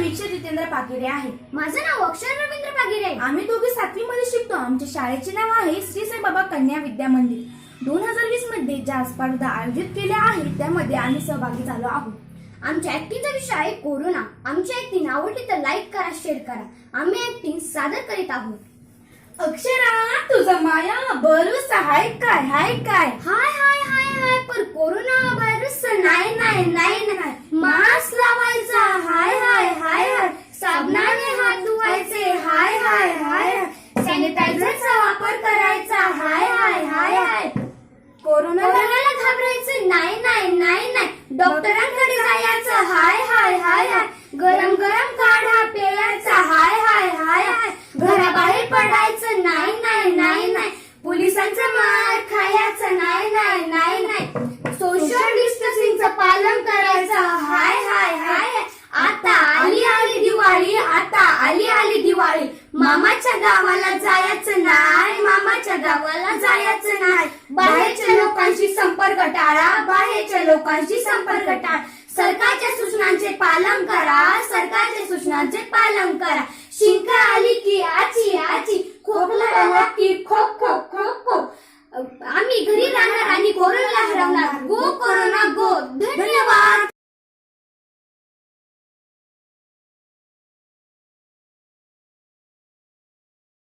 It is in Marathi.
बागिरे आहे माझं नाव अक्षर रवींद्र आहे. आम्ही दोघे सातवी मध्ये शिकतो. आमच्या शाळेचे नाव आहे श्री साईबाबा कन्या विद्या मंदिर. दोन हजार वीसमध्ये ज्या स्पर्धा आयोजित केल्या आहेत त्यामध्ये आम्ही सहभागी झालो आहोत. आमच्या ऍक्टिंगचा विषय आहे कोरोना आमची ऍक्टिंग आवडली तर लाईक करा शेअर करा. आम्ही ऍक्टिंग सादर करीत आहोत. अक्षरा तुझा माया बरूस हाय काय हाय काय? हाय हाय हाय हाय पर कोरोना व्हायरस नाही नाही नाही नाही मास्क लावायचा हाय हाय हाय हाय साबणाने हात धुवायचे हाय हाय हाय हाय सॅनिटायझरचा वापर करायचा हाय हाय हाय हाय कोरोना कोरोनाला घाबरायचं नाही नाही नाही नाही डॉक्टरांकडे जायचं. हाय हाय हाय हाय. गरम गरम काढा प्यायचा हाय हाय हाय हाय. घराबाहेर पडायचं. नाही नाही नाही नाही. पोलिसांचा मार खायचं. नाही नाही नाही नाही. सोशल डिस्टन्सिंगचं पालन करायचं. हाय हाय हाय. आता आली आली दिवाळी. आता आली आली दिवाळी. मामाच्या गावाला जायचं. नाही मामाच्या गावाला जायचं. लोकांशी संपर्क टाळा बाहेरच्या लोकांशी संपर्क टाळा. सरकारच्या सूचनांचे पालन करा सरकारच्या सूचनांचे पालन करा. शिंका आली की आची आची. खोकला आला की खोक खोक खोक खोक. आम्ही घरी राहणार आणि कोरोनाला हरवणार. गो